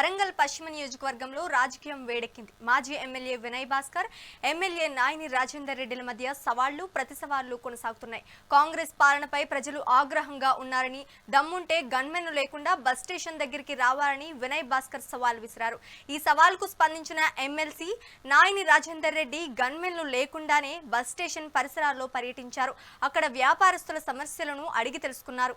వరంగల్ పశ్చిమ నియోజకవర్గంలో రాజకీయం వేడెక్కింది. మాజీ ఎమ్మెల్యే వినయ్ భాస్కర్ ఎమ్మెల్యే నాయని రాజేందర్ రెడ్డిల మధ్య సవాళ్ళు ప్రతి సవాళ్ళు కొనసాగుతున్నాయి. కాంగ్రెస్ పాలనపై ప్రజలు ఆగ్రహంగా ఉన్నారని దమ్ముంటే గన్మెన్ లేకుండా బస్ స్టేషన్ దగ్గరికి రావాలని వినయ్ భాస్కర్ సవాల్ విసిరారు. ఈ సవాల్కు స్పందించిన ఎమ్మెల్సీ నాయని రాజేందర్ రెడ్డి గన్మెన్లు లేకుండానే బస్ స్టేషన్ పరిసరాల్లో పర్యటించారు. అక్కడ వ్యాపారస్తుల సమస్యలను అడిగి తెలుసుకున్నారు.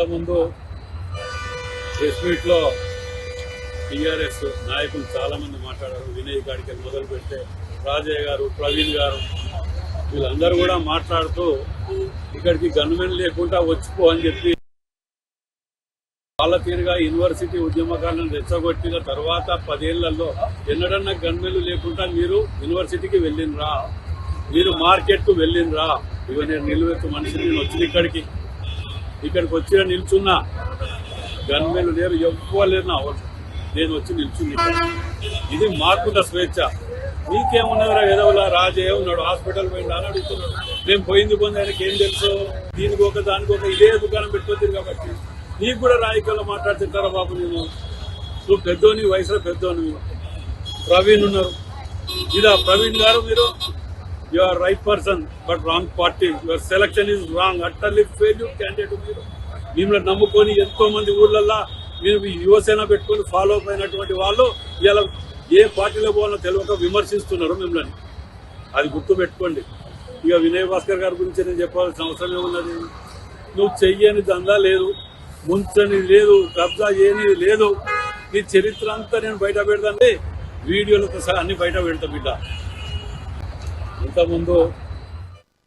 ఇంతకుముందు ప్రెస్ మీట్లో టీఆర్ఎస్ నాయకులు చాలా మంది మాట్లాడారు. వినయ్ గాడికి మొదలు పెడితే రాజయ్య గారు ప్రవీణ్ గారు వీళ్ళందరూ కూడా మాట్లాడుతూ ఇక్కడికి గన్మెన్ లేకుండా వచ్చిపో అని చెప్పి వాళ్ళ తీరుగా యూనివర్సిటీ ఉద్యమకాలను రెచ్చగొట్టిన తర్వాత పదేళ్ళలో ఎన్నడన్నా గన్మెన్లు లేకుండా మీరు యూనివర్సిటీకి వెళ్ళినరా మీరు మార్కెట్కు వెళ్ళినరా ఇవన్నీ నేను నిలువెత్తు మనిషి నేను వచ్చిన ఇక్కడికి. ఇక్కడికి వచ్చి నిల్చున్నా గన్మెన్లు లేరు ఎవ్వలేరు నా నేను వచ్చి నిల్చుని ఇది మాకున్న స్వేచ్ఛ. మీకేమున్నారా ఎదవలా రాజే ఉన్నాడు హాస్పిటల్ పోయిండు అని అడుగుతున్నాడు. మేము పోయింది పోయింది ఆయనకి ఏం తెలుసు? దీనికి ఒక దానికి ఒక ఇదే దుకాణం పెట్టుకోతుంది కాబట్టి. నీకు కూడా రాజకీయాల్లో మాట్లాడుతుంటారా బాబు నేను? నువ్వు పెద్దోని వయసులో పెద్దోని ప్రవీణ్ ఉన్నారు. ఇలా ప్రవీణ్ గారు మీరు? You are right person but wrong party your selection is wrong utterly failure candidate మీరు. మిమ్మల్ని నమ్ముకొని ఎంతో మంది ఊళ్ళల్లో మీరు యువసేన పెట్టుకొని ఫాలో అప్ అయినటువంటి వాళ్ళు ఇలా ఏ పార్టీలో పోవాలో తెలియక విమర్శిస్తున్నారు మిమ్మల్ని. అది గుర్తు పెట్టుకోండి ఇక వినయ్ భాస్కర్ గారి గురించి నేను చెప్పాల్సిన అవసరం ఏమున్నది? నువ్వు చెయ్యని దందా లేదు ముంచని లేదు కబ్జా చేయని లేదు. నీ చరిత్ర అంతా నేను బయట పెడతాను. వీడియోలతో సహా అన్ని బయట పెడతా బిడ్డ. ఇంతకుముందు